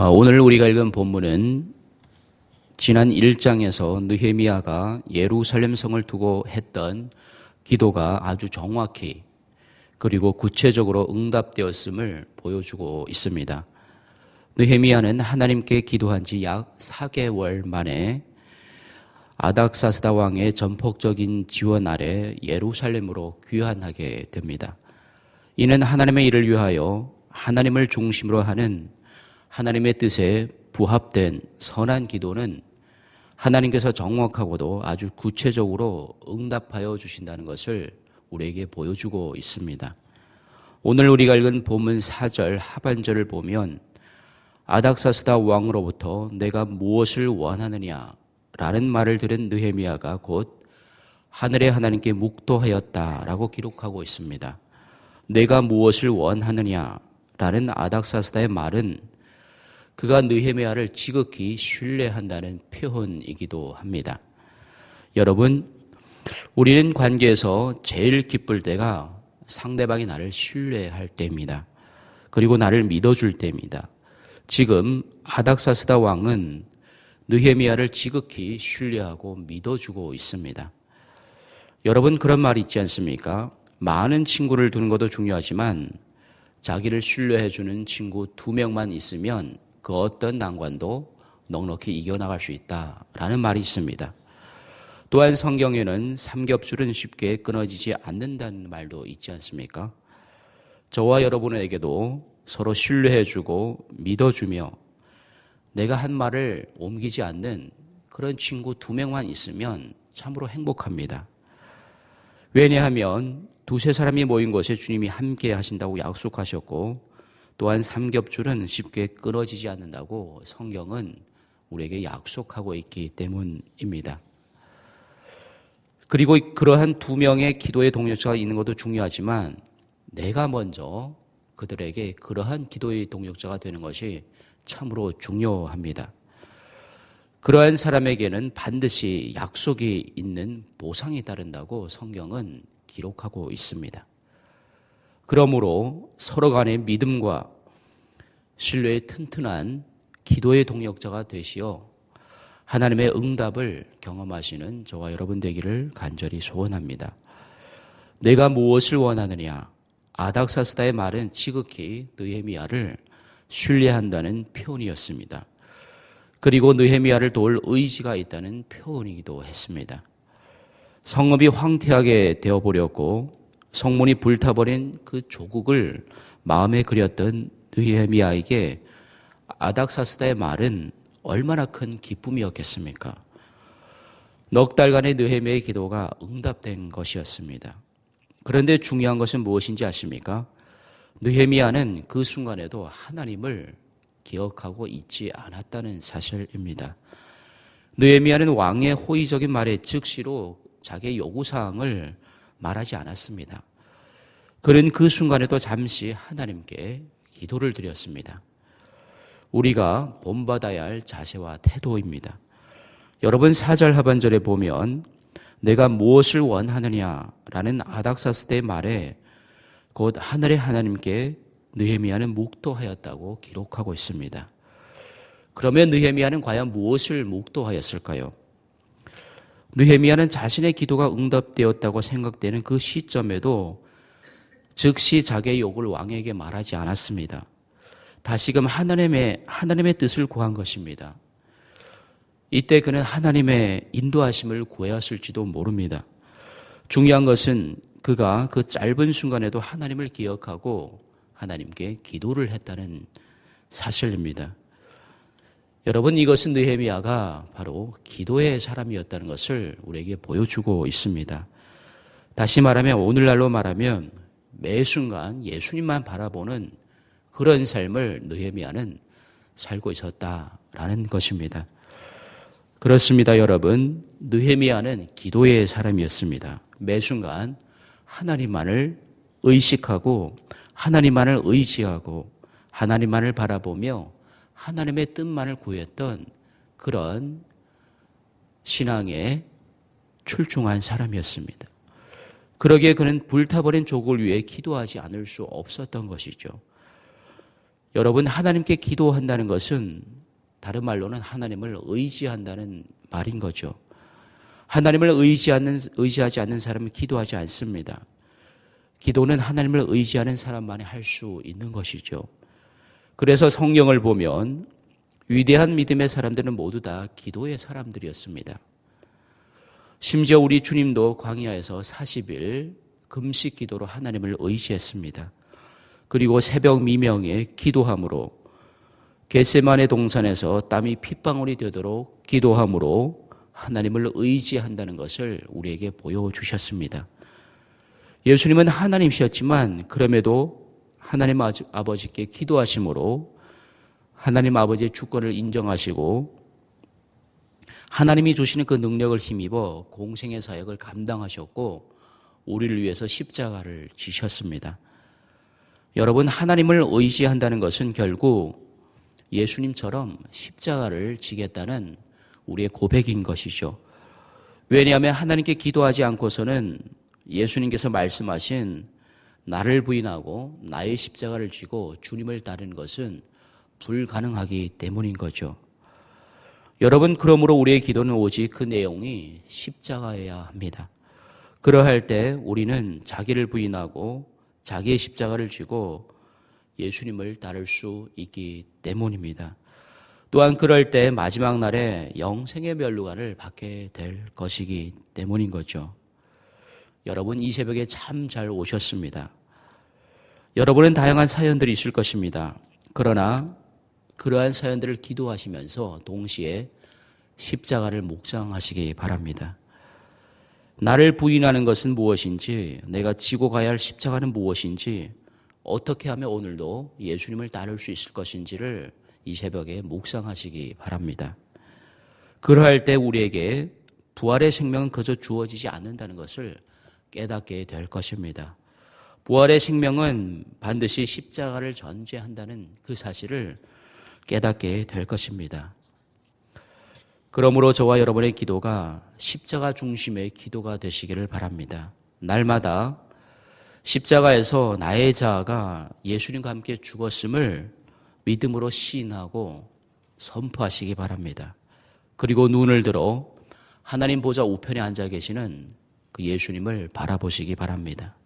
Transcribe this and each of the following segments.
아, 오늘 우리가 읽은 본문은 지난 1장에서 느헤미야가 예루살렘 성을 두고 했던 기도가 아주 정확히 그리고 구체적으로 응답되었음을 보여주고 있습니다. 느헤미야는 하나님께 기도한 지 약 4개월 만에 아닥사스다 왕의 전폭적인 지원 아래 예루살렘으로 귀환하게 됩니다. 이는 하나님의 일을 위하여 하나님을 중심으로 하는 하나님의 뜻에 부합된 선한 기도는 하나님께서 정확하고도 아주 구체적으로 응답하여 주신다는 것을 우리에게 보여주고 있습니다. 오늘 우리가 읽은 본문 4절 하반절을 보면 아닥사스다 왕으로부터 내가 무엇을 원하느냐 라는 말을 들은 느헤미야가 곧 하늘의 하나님께 묵도하였다라고 기록하고 있습니다. 내가 무엇을 원하느냐 라는 아닥사스다의 말은 그가 느헤미야를 지극히 신뢰한다는 표현이기도 합니다. 여러분, 우리는 관계에서 제일 기쁠 때가 상대방이 나를 신뢰할 때입니다. 그리고 나를 믿어줄 때입니다. 지금 아닥사스다 왕은 느헤미야를 지극히 신뢰하고 믿어주고 있습니다. 여러분 그런 말이 있지 않습니까? 많은 친구를 두는 것도 중요하지만 자기를 신뢰해주는 친구 두 명만 있으면 그 어떤 난관도 넉넉히 이겨나갈 수 있다라는 말이 있습니다. 또한 성경에는 삼겹줄은 쉽게 끊어지지 않는다는 말도 있지 않습니까? 저와 여러분에게도 서로 신뢰해주고 믿어주며 내가 한 말을 옮기지 않는 그런 친구 두 명만 있으면 참으로 행복합니다. 왜냐하면 두세 사람이 모인 곳에 주님이 함께 하신다고 약속하셨고 또한 삼겹줄은 쉽게 끊어지지 않는다고 성경은 우리에게 약속하고 있기 때문입니다. 그리고 그러한 두 명의 기도의 동력자가 있는 것도 중요하지만 내가 먼저 그들에게 그러한 기도의 동력자가 되는 것이 참으로 중요합니다. 그러한 사람에게는 반드시 약속이 있는 보상이 따른다고 성경은 기록하고 있습니다. 그러므로 서로 간의 믿음과 신뢰의 튼튼한 기도의 동력자가 되시어 하나님의 응답을 경험하시는 저와 여러분 되기를 간절히 소원합니다. 내가 무엇을 원하느냐? 아닥사스다의 말은 지극히 느헤미야를 신뢰한다는 표현이었습니다. 그리고 느헤미야를 도울 의지가 있다는 표현이기도 했습니다. 성읍이 황폐하게 되어버렸고 성문이 불타버린 그 조국을 마음에 그렸던 느헤미야에게 아닥사스다의 말은 얼마나 큰 기쁨이었겠습니까? 넉 달간의 느헤미야의 기도가 응답된 것이었습니다. 그런데 중요한 것은 무엇인지 아십니까? 느헤미야는 그 순간에도 하나님을 기억하고 있지 않았다는 사실입니다. 느헤미야는 왕의 호의적인 말에 즉시로 자기의 요구 사항을 말하지 않았습니다. 그는 그 순간에도 잠시 하나님께 기도를 드렸습니다. 우리가 본받아야 할 자세와 태도입니다. 여러분 사절 하반절에 보면 내가 무엇을 원하느냐라는 아닥사스대의 말에 곧 하늘의 하나님께 느헤미야는 묵도하였다고 기록하고 있습니다. 그러면 느헤미야는 과연 무엇을 묵도하였을까요? 느헤미야는 자신의 기도가 응답되었다고 생각되는 그 시점에도 즉시 자기의 욕을 왕에게 말하지 않았습니다. 다시금 하나님의 하나님의 뜻을 구한 것입니다. 이때 그는 하나님의 인도하심을 구하였을지도 모릅니다. 중요한 것은 그가 그 짧은 순간에도 하나님을 기억하고 하나님께 기도를 했다는 사실입니다. 여러분 이것은 느헤미야가 바로 기도의 사람이었다는 것을 우리에게 보여주고 있습니다. 다시 말하면 오늘날로 말하면 매 순간 예수님만 바라보는 그런 삶을 느헤미야는 살고 있었다라는 것입니다. 그렇습니다, 여러분. 느헤미야는 기도의 사람이었습니다. 매 순간 하나님만을 의식하고 하나님만을 의지하고 하나님만을 바라보며 하나님의 뜻만을 구했던 그런 신앙에 출중한 사람이었습니다. 그러기에 그는 불타버린 족을 위해 기도하지 않을 수 없었던 것이죠. 여러분, 하나님께 기도한다는 것은 다른 말로는 하나님을 의지한다는 말인 거죠. 하나님을 의지하는, 의지하지 않는 사람은 기도하지 않습니다. 기도는 하나님을 의지하는 사람만이 할 수 있는 것이죠. 그래서 성경을 보면 위대한 믿음의 사람들은 모두 다 기도의 사람들이었습니다. 심지어 우리 주님도 광야에서 40일 금식 기도로 하나님을 의지했습니다. 그리고 새벽 미명에 기도함으로 겟세만의 동산에서 땀이 핏방울이 되도록 기도함으로 하나님을 의지한다는 것을 우리에게 보여주셨습니다. 예수님은 하나님이셨지만 그럼에도 하나님 아버지께 기도하심으로 하나님 아버지의 주권을 인정하시고 하나님이 주시는 그 능력을 힘입어 공생의 사역을 감당하셨고 우리를 위해서 십자가를 지셨습니다. 여러분 하나님을 의지한다는 것은 결국 예수님처럼 십자가를 지겠다는 우리의 고백인 것이죠. 왜냐하면 하나님께 기도하지 않고서는 예수님께서 말씀하신 나를 부인하고 나의 십자가를 쥐고 주님을 따르는 것은 불가능하기 때문인 거죠. 여러분, 그러므로 우리의 기도는 오직 그 내용이 십자가여야 합니다. 그러할 때 우리는 자기를 부인하고 자기의 십자가를 쥐고 예수님을 따를 수 있기 때문입니다. 또한 그럴 때 마지막 날에 영생의 멸류관을 받게 될 것이기 때문인 거죠. 여러분 이 새벽에 참 잘 오셨습니다. 여러분은 다양한 사연들이 있을 것입니다. 그러나 그러한 사연들을 기도하시면서 동시에 십자가를 묵상하시기 바랍니다. 나를 부인하는 것은 무엇인지, 내가 지고 가야 할 십자가는 무엇인지, 어떻게 하면 오늘도 예수님을 따를 수 있을 것인지를 이 새벽에 묵상하시기 바랍니다. 그러할 때 우리에게 부활의 생명은 그저 주어지지 않는다는 것을 깨닫게 될 것입니다. 부활의 생명은 반드시 십자가를 전제한다는 그 사실을 깨닫게 될 것입니다. 그러므로 저와 여러분의 기도가 십자가 중심의 기도가 되시기를 바랍니다. 날마다 십자가에서 나의 자아가 예수님과 함께 죽었음을 믿음으로 시인하고 선포하시기 바랍니다. 그리고 눈을 들어 하나님 보좌 우편에 앉아 계시는 그 예수님을 바라보시기 바랍니다.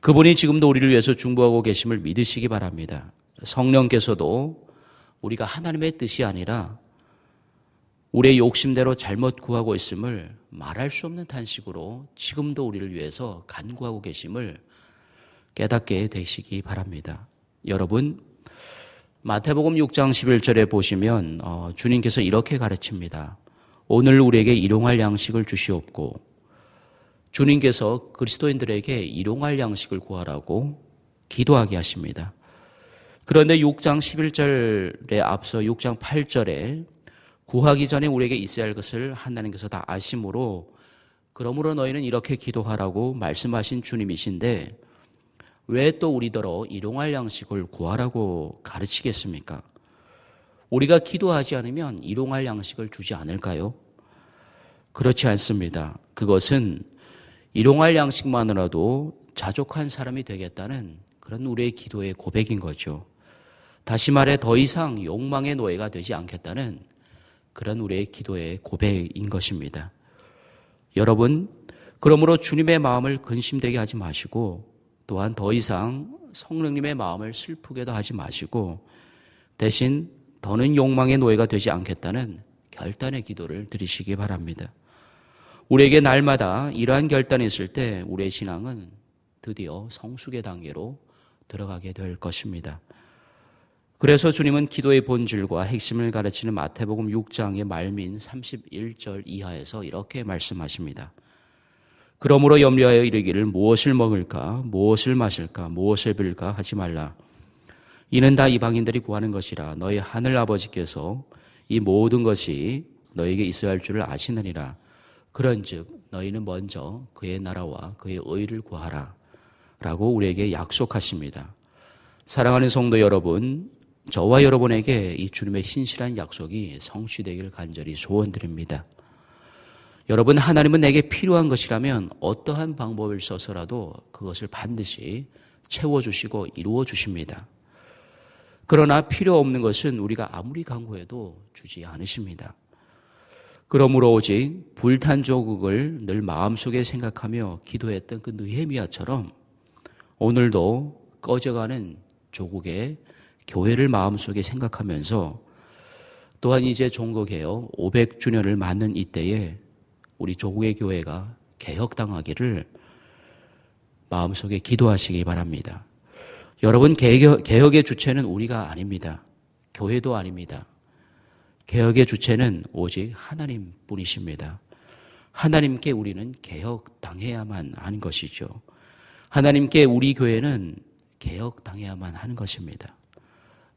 그분이 지금도 우리를 위해서 중보하고 계심을 믿으시기 바랍니다. 성령께서도 우리가 하나님의 뜻이 아니라 우리의 욕심대로 잘못 구하고 있음을 말할 수 없는 탄식으로 지금도 우리를 위해서 간구하고 계심을 깨닫게 되시기 바랍니다. 여러분, 마태복음 6장 11절에 보시면 어, 주님께서 이렇게 가르칩니다. 오늘 우리에게 일용할 양식을 주시옵고 주님께서 그리스도인들에게 일용할 양식을 구하라고 기도하게 하십니다. 그런데 6장 11절에 앞서 6장 8절에 구하기 전에 우리에게 있어야 할 것을 하나님께서 다 아심으로 그러므로 너희는 이렇게 기도하라고 말씀하신 주님이신데 왜 또 우리더러 일용할 양식을 구하라고 가르치겠습니까? 우리가 기도하지 않으면 일용할 양식을 주지 않을까요? 그렇지 않습니다. 그것은 일용할 양식만으로도 자족한 사람이 되겠다는 그런 우리의 기도의 고백인 거죠. 다시 말해 더 이상 욕망의 노예가 되지 않겠다는 그런 우리의 기도의 고백인 것입니다. 여러분, 그러므로 주님의 마음을 근심되게 하지 마시고 또한 더 이상 성령님의 마음을 슬프게도 하지 마시고 대신 더는 욕망의 노예가 되지 않겠다는 결단의 기도를 드리시기 바랍니다. 우리에게 날마다 이러한 결단이 있을 때 우리의 신앙은 드디어 성숙의 단계로 들어가게 될 것입니다. 그래서 주님은 기도의 본질과 핵심을 가르치는 마태복음 6장의 말민 31절 이하에서 이렇게 말씀하십니다. 그러므로 염려하여 이르기를 무엇을 먹을까, 무엇을 마실까, 무엇을 빌까 하지 말라. 이는 다 이방인들이 구하는 것이라 너희 하늘 아버지께서 이 모든 것이 너에게 있어야 할 줄을 아시느니라. 그런즉 너희는 먼저 그의 나라와 그의 의를 구하라. 라고 우리에게 약속하십니다. 사랑하는 성도 여러분, 저와 여러분에게 이 주님의 신실한 약속이 성취되기를 간절히 소원드립니다. 여러분, 하나님은 내게 필요한 것이라면 어떠한 방법을 써서라도 그것을 반드시 채워 주시고 이루어 주십니다. 그러나 필요 없는 것은 우리가 아무리 강구해도 주지 않으십니다. 그러므로 오직 불탄 조국을 늘 마음속에 생각하며 기도했던 그 느헤미야처럼 오늘도 꺼져가는 조국의 교회를 마음속에 생각하면서 또한 이제 종거개혁 500주년을 맞는 이때에 우리 조국의 교회가 개혁당하기를 마음속에 기도하시기 바랍니다. 여러분, 개혁, 개혁의 주체는 우리가 아닙니다. 교회도 아닙니다. 개혁의 주체는 오직 하나님 뿐이십니다. 하나님께 우리는 개혁당해야만 하는 것이죠. 하나님께 우리 교회는 개혁당해야만 하는 것입니다.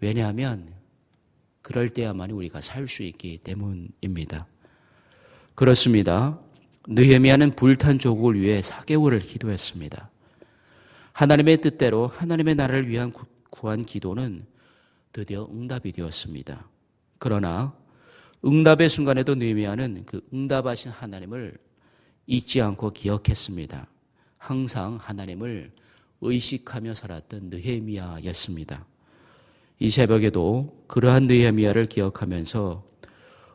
왜냐하면 그럴 때야만 우리가 살 수 있기 때문입니다. 그렇습니다. 느헤미야는 불탄 조국을 위해 4개월을 기도했습니다. 하나님의 뜻대로 하나님의 나라를 위한 구한 기도는 드디어 응답이 되었습니다. 그러나 응답의 순간에도 느헤미야는 그 응답하신 하나님을 잊지 않고 기억했습니다. 항상 하나님을 의식하며 살았던 느헤미야였습니다. 이 새벽에도 그러한 느헤미야를 기억하면서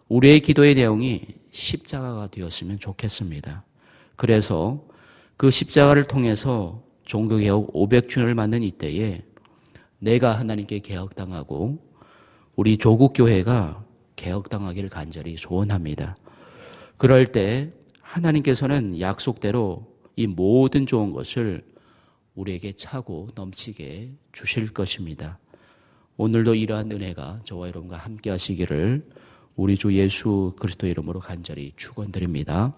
우리의 기도의 내용이 십자가가 되었으면 좋겠습니다. 그래서 그 십자가를 통해서 종교개혁 500주년을 맞는 이때에 내가 하나님께 개혁당하고 우리 조국 교회가 개혁당하기를 간절히 소원합니다. 그럴 때 하나님께서는 약속대로 이 모든 좋은 것을 우리에게 차고 넘치게 주실 것입니다. 오늘도 이러한 은혜가 저와 여러분과 함께 하시기를 우리 주 예수 그리스도 이름으로 간절히 축원드립니다.